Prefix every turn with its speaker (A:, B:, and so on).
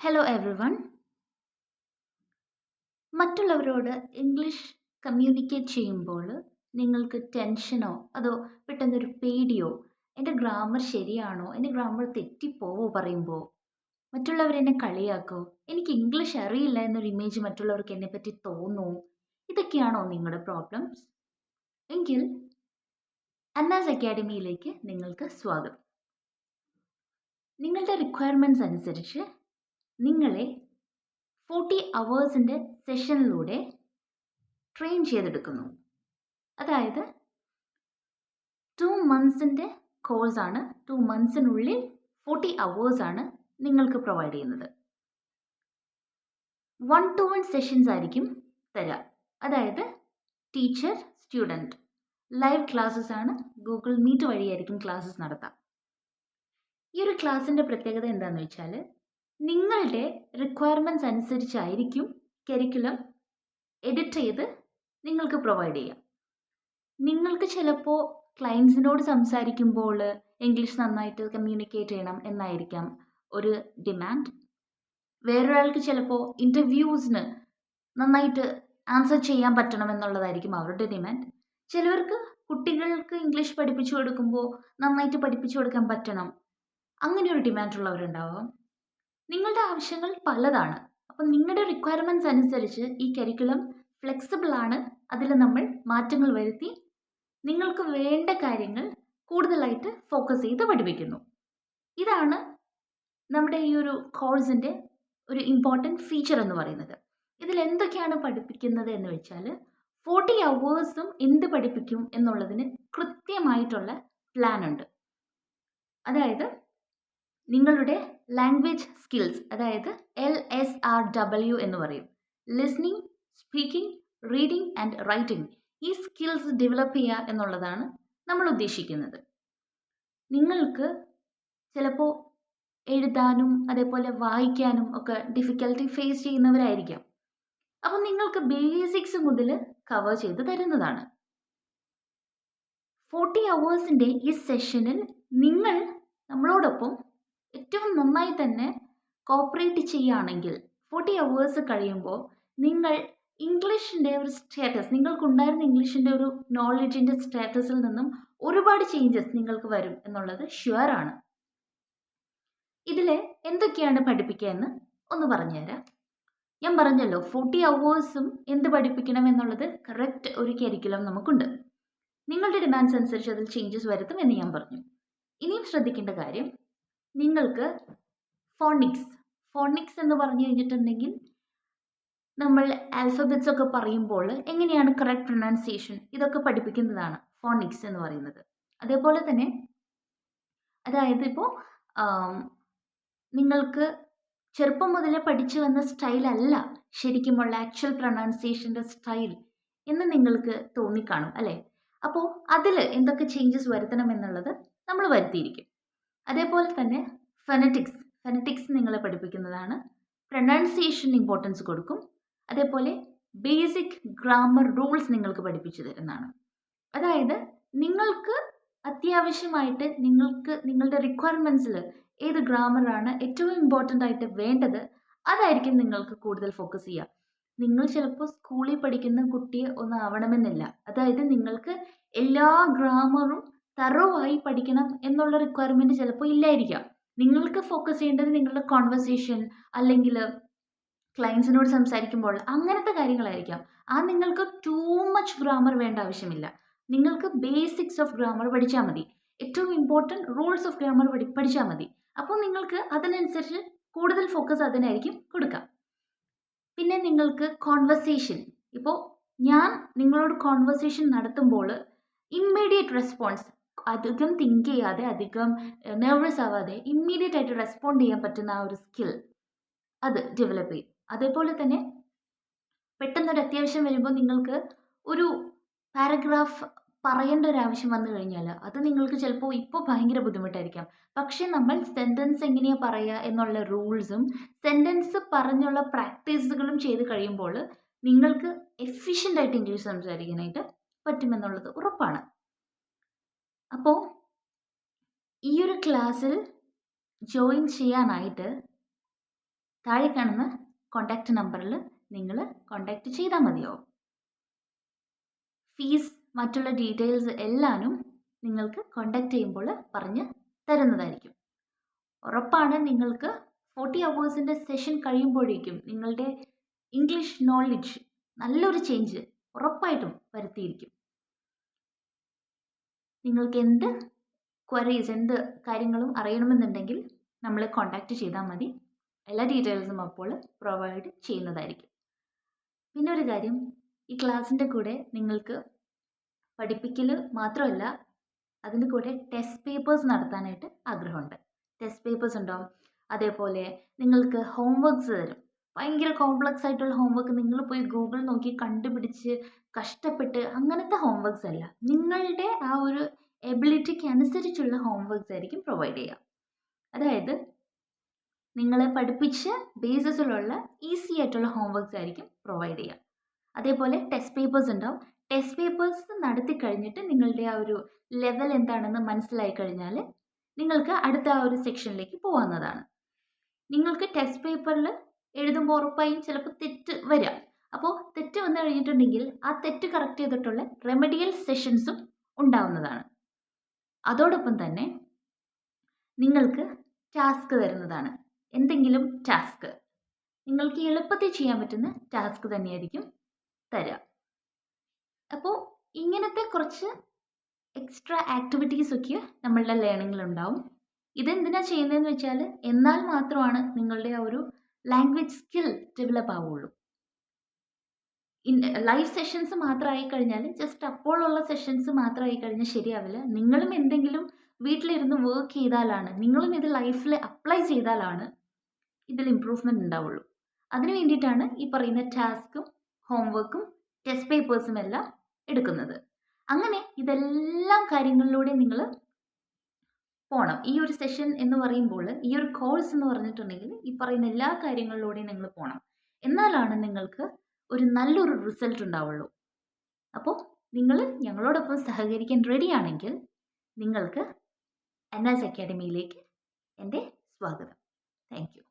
A: Hello everyone മറ്റുള്ളവരോട് English communicate ചെയ്യുമ്പോൾ നിങ്ങൾക്ക് ടെൻഷനോ അതോ പെട്ടെന്നൊരു പേടിയോ എന്റെ ഗ്രാമർ ശരിയാണോ എന്റെ ഗ്രാമർ തെറ്റിപ്പോവോ പറയുമ്പോൾ മറ്റുള്ളവരെന്നെ കളിയാക്കോ എനിക്ക് ഇംഗ്ലീഷ് അറിയില്ല എന്നൊരു ഇമേജ് മറ്റുള്ളവർക്ക് എന്നെ പറ്റി തോന്നുമോ ഇതൊക്കെയാണോ നിങ്ങളുടെ പ്രോബ്ലംസ് എങ്കിൽ അന്നാസ് അക്കാഡമിയിലേക്ക് നിങ്ങൾക്ക് സ്വാഗതം. നിങ്ങളുടെ റിക്വയർമെന്റ്സ് അനുസരിച്ച് നിങ്ങളെ ഫോർട്ടി അവേഴ്സിന്റെ സെഷനിലൂടെ ട്രെയിൻ ചെയ്തെടുക്കുന്നു. അതായത് ടു മന്ത്സിന്റെ കോഴ്സാണ് ടു മന്ത്സിനുള്ളിൽ ഫോർട്ടി അവേഴ്സാണ് നിങ്ങൾക്ക് പ്രൊവൈഡ് ചെയ്യുന്നത്. വൺ ടു വൺ സെഷൻസ് ആയിരിക്കും തരിക അതായത് ടീച്ചർ സ്റ്റുഡന്റ് ലൈവ് ക്ലാസ്സസ് ആണ് ഗൂഗിൾ മീറ്റ് വഴിയായിരിക്കും ക്ലാസ്സസ് നടത്താം. ഈ ഒരു ക്ലാസ്സിന്റെ പ്രത്യേകത എന്താണെന്ന് വെച്ചാൽ നിങ്ങളുടെ റിക്വയർമെന്റ്സ് അനുസരിച്ചായിരിക്കും കരിക്കുലം എഡിറ്റ് ചെയ്ത് നിങ്ങൾക്ക് പ്രൊവൈഡ് ചെയ്യാം. നിങ്ങൾക്ക് ചിലപ്പോൾ ക്ലയൻസിനോട് സംസാരിക്കുമ്പോൾ ഇംഗ്ലീഷ് നന്നായിട്ട് കമ്മ്യൂണിക്കേറ്റ് ചെയ്യണം എന്നായിരിക്കാം ഒരു ഡിമാൻഡ് വേറൊരാൾക്ക് ചിലപ്പോൾ ഇന്റർവ്യൂസിന് നന്നായിട്ട് ആൻസർ ചെയ്യാൻ പറ്റണം എന്നുള്ളതായിരിക്കും അവരുടെ ഡിമാൻഡ് ചിലവർക്ക് കുട്ടികൾക്ക് ഇംഗ്ലീഷ് പഠിപ്പിച്ചു കൊടുക്കുമ്പോൾ നന്നായിട്ട് പഠിപ്പിച്ചു കൊടുക്കാൻ പറ്റണം. അങ്ങനെ ഒരു ഡിമാൻഡ് ഉള്ളവരുണ്ടാവാം. നിങ്ങളുടെ ആവശ്യങ്ങൾ പലതാണ്. അപ്പം നിങ്ങളുടെ റിക്വയർമെന്റ്സ് അനുസരിച്ച് ഈ കരിക്കുലം ഫ്ലെക്സിബിൾ ആണ്. അതിൽ നമ്മൾ മാറ്റങ്ങൾ വരുത്തി നിങ്ങൾക്ക് വേണ്ട കാര്യങ്ങൾ കൂടുതലായിട്ട് ഫോക്കസ് ചെയ്ത് പഠിപ്പിക്കുന്നു. ഇതാണ് നമ്മുടെ ഈ ഒരു കോഴ്സിന്റെ ഒരു ഇമ്പോർട്ടന്റ് ഫീച്ചർ എന്ന് പറയുന്നത്. ഇതിൽ എന്തൊക്കെയാണ് പഠിപ്പിക്കുന്നത് എന്ന് വെച്ചാൽ ഫോർട്ടി അവേഴ്സും എന്ത് പഠിപ്പിക്കും എന്നുള്ളതിന് കൃത്യമായിട്ടുള്ള പ്ലാൻ ഉണ്ട്. അതായത് നിങ്ങളുടെ ലാംഗ്വേജ് സ്കിൽസ് അതായത് എൽ എസ് ആർ ഡബ്ല്യു എന്ന് പറയും. Listening speaking reading and writing ഈ സ്കിൽസ് ഡെവലപ്പ് ചെയ്യുക എന്നുള്ളതാണ് നമ്മൾ ഉദ്ദേശിക്കുന്നത്. നിങ്ങൾക്ക് ചിലപ്പോൾ എഴുതാനും അതേപോലെ വായിക്കാനും ഒക്കെ ഡിഫിക്കൽട്ടി ഫേസ് ചെയ്യുന്നവരായിരിക്കാം. അപ്പം നിങ്ങൾക്ക് ബേസിക്സ് മുതൽ കവർ ചെയ്ത് തരുന്നതാണ്. ഫോർട്ടി അവേഴ്സിന്റെ ഈ സെഷനിൽ നിങ്ങൾ നമ്മളോടൊപ്പം ഏറ്റവും നന്നായി തന്നെ കോപ്പറേറ്റ് ചെയ്യുകയാണെങ്കിൽ ഫോർട്ടി അവേഴ്സ് കഴിയുമ്പോൾ നിങ്ങൾ ഇംഗ്ലീഷിന്റെ ഒരു സ്റ്റാറ്റസ് നിങ്ങൾക്കുണ്ടായിരുന്ന ഇംഗ്ലീഷിന്റെ ഒരു നോളജിന്റെ സ്റ്റാറ്റസിൽ നിന്നും ഒരുപാട് ചേഞ്ചസ് നിങ്ങൾക്ക് വരും എന്നുള്ളത് ഷുവറാണ് ഇതിൽ എന്തൊക്കെയാണ് പഠിപ്പിക്കുക എന്ന് ഒന്ന് പറഞ്ഞുതരാം. ഞാൻ പറഞ്ഞല്ലോ ഫോർട്ടി അവേഴ്സും എന്ത് പഠിപ്പിക്കണം എന്നുള്ളത് കറക്റ്റ് ഒരു കരിക്കുലം നമുക്കുണ്ട്. നിങ്ങളുടെ ഡിമാൻഡ്സ് അനുസരിച്ച് അതിൽ ചേഞ്ചസ് വരുത്തും എന്ന് ഞാൻ പറഞ്ഞു. ഇനിയും ശ്രദ്ധിക്കേണ്ട കാര്യം നിങ്ങൾക്ക് ഫോണിക്സ് ഫോണിക്സ് എന്ന് പറഞ്ഞു കഴിഞ്ഞിട്ടുണ്ടെങ്കിൽ നമ്മൾ ആൽഫബറ്റ്സ് ഒക്കെ പറയുമ്പോൾ എങ്ങനെയാണ് കറക്റ്റ് പ്രൊനൗൺസിയേഷൻ ഇതൊക്കെ പഠിപ്പിക്കുന്നതാണ് ഫോണിക്സ് എന്ന് പറയുന്നത്. അതേപോലെ തന്നെ അതായത് ഇപ്പോൾ നിങ്ങൾക്ക് ചെറുപ്പം മുതലേ പഠിച്ചു വന്ന സ്റ്റൈലല്ല ശരിക്കുമുള്ള ആക്ച്വൽ പ്രൊനൗൺസിയേഷന്റെ സ്റ്റൈൽ എന്ന് നിങ്ങൾക്ക് തോന്നിക്കാണും അല്ലേ? അപ്പോൾ അതിൽ എന്തൊക്കെ ചേഞ്ചസ് വരുത്തണം എന്നുള്ളത് നമ്മൾ വരുത്തിയിരിക്കും. അതേപോലെ തന്നെ ഫെനറ്റിക്സ് ഫെനറ്റിക്സ് നിങ്ങളെ പഠിപ്പിക്കുന്നതാണ്. പ്രൊണൗൺസിയേഷൻ ഇമ്പോർട്ടൻസ് കൊടുക്കും. അതേപോലെ ബേസിക് ഗ്രാമർ റൂൾസ് നിങ്ങൾക്ക് പഠിപ്പിച്ചു തരുന്നതാണ്. അതായത് നിങ്ങൾക്ക് അത്യാവശ്യമായിട്ട് നിങ്ങൾക്ക് നിങ്ങളുടെ റിക്വയർമെന്റ്സിൽ ഏത് ഗ്രാമറാണ് ഏറ്റവും ഇമ്പോർട്ടന്റ് ആയിട്ട് വേണ്ടത് അതായിരിക്കും നിങ്ങൾക്ക് കൂടുതൽ ഫോക്കസ് ചെയ്യുക നിങ്ങൾ ചിലപ്പോൾ സ്കൂളിൽ പഠിക്കുന്ന കുട്ടിയെ ഒന്നാവണമെന്നില്ല. അതായത് നിങ്ങൾക്ക് എല്ലാ ഗ്രാമറും തറവായി പഠിക്കണം എന്നുള്ള റിക്വയർമെന്റ് ചിലപ്പോൾ ഇല്ലായിരിക്കാം. നിങ്ങൾക്ക് ഫോക്കസ് ചെയ്യേണ്ടത് നിങ്ങളുടെ കോൺവെർസേഷൻ അല്ലെങ്കിൽ ക്ലയൻസിനോട് സംസാരിക്കുമ്പോൾ അങ്ങനത്തെ കാര്യങ്ങളായിരിക്കാം. ആ നിങ്ങൾക്ക് ടൂ മച്ച് ഗ്രാമർ വേണ്ട ആവശ്യമില്ല. നിങ്ങൾക്ക് ബേസിക്സ് ഓഫ് ഗ്രാമർ പഠിച്ചാൽ മതി. ഏറ്റവും ഇമ്പോർട്ടന്റ് റൂൾസ് ഓഫ് ഗ്രാമർ പഠി പഠിച്ചാൽ മതി. അപ്പോൾ നിങ്ങൾക്ക് അതിനനുസരിച്ച് കൂടുതൽ ഫോക്കസ് അതിനായിരിക്കും കൊടുക്കാം. പിന്നെ നിങ്ങൾക്ക് കോൺവെർസേഷൻ ഇപ്പോൾ ഞാൻ നിങ്ങളോട് കോൺവെർസേഷൻ നടത്തുമ്പോൾ ഇമ്മീഡിയറ്റ് റെസ്പോൺസ് അധികം തിങ്ക് ചെയ്യാതെ അധികം നെർവസ് ആവാതെ ഇമ്മീഡിയറ്റ് ആയിട്ട് റെസ്പോണ്ട് ചെയ്യാൻ പറ്റുന്ന ആ ഒരു സ്കിൽ അത് ഡെവലപ്പ് ചെയ്യും. അതേപോലെ തന്നെ പെട്ടെന്നൊരു അത്യാവശ്യം വരുമ്പോൾ നിങ്ങൾക്ക് ഒരു പാരഗ്രാഫ് പറയേണ്ട ഒരു ആവശ്യം വന്നു കഴിഞ്ഞാൽ അത് നിങ്ങൾക്ക് ചിലപ്പോൾ ഇപ്പോൾ ഭയങ്കര ബുദ്ധിമുട്ടായിരിക്കാം. പക്ഷേ നമ്മൾ സെന്റൻസ് എങ്ങനെയാണ് പറയുക എന്നുള്ള റൂൾസും സെന്റൻസ് പറഞ്ഞുള്ള പ്രാക്ടീസുകളും ചെയ്ത് കഴിയുമ്പോൾ നിങ്ങൾക്ക് എഫിഷ്യന്റ് ആയിട്ട് ഇംഗ്ലീഷ് സംസാരിക്കാനായിട്ട് പറ്റുമെന്നുള്ളത് ഉറപ്പാണ്. അപ്പോൾ ഈ ഒരു ക്ലാസ്സിൽ ജോയിൻ ചെയ്യാനായിട്ട് താഴെ കാണുന്ന കോൺടാക്റ്റ് നമ്പറിൽ നിങ്ങൾ കോൺടാക്റ്റ് ചെയ്താൽ മതിയോ? ഫീസ് മറ്റുള്ള ഡീറ്റെയിൽസ് എല്ലാനും നിങ്ങൾക്ക് കോണ്ടാക്ട് ചെയ്യുമ്പോൾ പറഞ്ഞ് തരുന്നതായിരിക്കും. ഉറപ്പാണ് നിങ്ങൾക്ക് ഫോർട്ടി അവേഴ്സിന്റെ സെഷൻ കഴിയുമ്പോഴേക്കും നിങ്ങളുടെ ഇംഗ്ലീഷ് നോളജ് നല്ലൊരു ചേഞ്ച് ഉറപ്പായിട്ടും വരുത്തിയിരിക്കും. നിങ്ങൾക്ക് എന്ത് ക്വറീസ് എന്ത് കാര്യങ്ങളും അറിയണമെന്നുണ്ടെങ്കിൽ നമ്മളെ കോൺടാക്റ്റ് ചെയ്താൽ മതി. എല്ലാ ഡീറ്റെയിൽസും അപ്പോൾ പ്രൊവൈഡ് ചെയ്യുന്നതായിരിക്കും. പിന്നെ ഒരു കാര്യം ഈ ക്ലാസ്സിന്റെ കൂടെ നിങ്ങൾക്ക് പഠിപ്പിക്കൽ മാത്രമല്ല അതിന്റെ കൂടെ ടെസ്റ്റ് പേപ്പേഴ്സ് നടത്താനായിട്ട് ആഗ്രഹമുണ്ട്. ടെസ്റ്റ് പേപ്പേഴ്സ് ഉണ്ടോ? അതേപോലെ നിങ്ങൾക്ക് ഹോംവർക്ക്സ് തരും. ഭയങ്കര കോംപ്ലക്സ് ആയിട്ടുള്ള ഹോംവർക്ക് നിങ്ങൾ പോയി ഗൂഗിൾ നോക്കി കണ്ടുപിടിച്ച് കഷ്ടപ്പെട്ട് അങ്ങനത്തെ ഹോംവർക്സ് അല്ല. നിങ്ങളുടെ ആ ഒരു എബിലിറ്റിക്ക് അനുസരിച്ചുള്ള ഹോംവർക്സ് ആയിരിക്കും പ്രൊവൈഡ് ചെയ്യുക. അതായത് നിങ്ങളെ പഠിപ്പിച്ച ബേസിസിലുള്ള ഈസി ആയിട്ടുള്ള ഹോംവർക്സ് ആയിരിക്കും പ്രൊവൈഡ് ചെയ്യുക. അതേപോലെ ടെസ്റ്റ് പേപ്പേഴ്സ് ഉണ്ടാവും. ടെസ്റ്റ് പേപ്പേഴ്സ് നടത്തി കഴിഞ്ഞിട്ട് നിങ്ങളുടെ ആ ഒരു ലെവൽ എന്താണെന്ന് മനസ്സിലായി കഴിഞ്ഞാൽ നിങ്ങൾക്ക് അടുത്ത ആ ഒരു സെക്ഷനിലേക്ക് പോകാവുന്നതാണ്. നിങ്ങൾക്ക് ടെസ്റ്റ് പേപ്പറിൽ എഴുതുമ്പോൾ ഉറപ്പായും ചിലപ്പോൾ തെറ്റ് വരിക അപ്പോൾ തെറ്റ് വന്നു കഴിഞ്ഞിട്ടുണ്ടെങ്കിൽ ആ തെറ്റ് കറക്റ്റ് ചെയ്തിട്ടുള്ള റെമഡിയൽ സെഷൻസും ഉണ്ടാവുന്നതാണ്. അതോടൊപ്പം തന്നെ നിങ്ങൾക്ക് ടാസ്ക് തരുന്നതാണ്. എന്തെങ്കിലും ടാസ്ക് നിങ്ങൾക്ക് എളുപ്പത്തിൽ ചെയ്യാൻ പറ്റുന്ന ടാസ്ക് തന്നെയായിരിക്കും തരിക അപ്പോൾ ഇങ്ങനത്തെ കുറച്ച് എക്സ്ട്രാ ആക്ടിവിറ്റീസ് ഒക്കെ നമ്മളുടെ ലേണിങ്ങിലുണ്ടാവും ഇതെന്തിനാ ചെയ്യുന്നതെന്ന് വെച്ചാൽ എന്നാൽ മാത്രമാണ് നിങ്ങളുടെ ആ ഒരു ലാംഗ്വേജ് സ്കിൽ ഡെവലപ്പ് ആവുള്ളൂ. ലൈവ് സെഷൻസ് മാത്രമായി കഴിഞ്ഞാൽ ജസ്റ്റ് അപ്പോഴുള്ള സെഷൻസ് മാത്രമായി കഴിഞ്ഞാൽ ശരിയാവില്ല. നിങ്ങളും എന്തെങ്കിലും വീട്ടിലിരുന്ന് വർക്ക് ചെയ്താലാണ് നിങ്ങളും ഇത് ലൈഫിൽ അപ്ലൈ ചെയ്താലാണ് ഇതിൽ ഇമ്പ്രൂവ്മെന്റ് ഉണ്ടാവുള്ളൂ. അതിനു വേണ്ടിയിട്ടാണ് ഈ പറയുന്ന ടാസ്കും ഹോംവർക്കും ടെസ്റ്റ് പേപ്പേഴ്സും എല്ലാം എടുക്കുന്നത്. അങ്ങനെ ഇതെല്ലാം കാര്യങ്ങളിലൂടെ നിങ്ങൾ പോകണം ഈ ഒരു സെഷൻ എന്ന് പറയുമ്പോൾ ഈ ഒരു കോഴ്സ് എന്ന് പറഞ്ഞിട്ടുണ്ടെങ്കിൽ ഈ പറയുന്ന എല്ലാ കാര്യങ്ങളിലൂടെയും നിങ്ങൾ പോകണം എന്നാലാണ് നിങ്ങൾക്ക് ഒരു നല്ലൊരു റിസൾട്ട് ഉണ്ടാവുള്ളൂ. അപ്പോൾ നിങ്ങൾ ഞങ്ങളോടൊപ്പം സഹകരിക്കാൻ റെഡിയാണെങ്കിൽ നിങ്ങൾക്ക് എൻ എസ് അക്കാഡമിയിലേക്ക് എന്റെ സ്വാഗതം. Thank you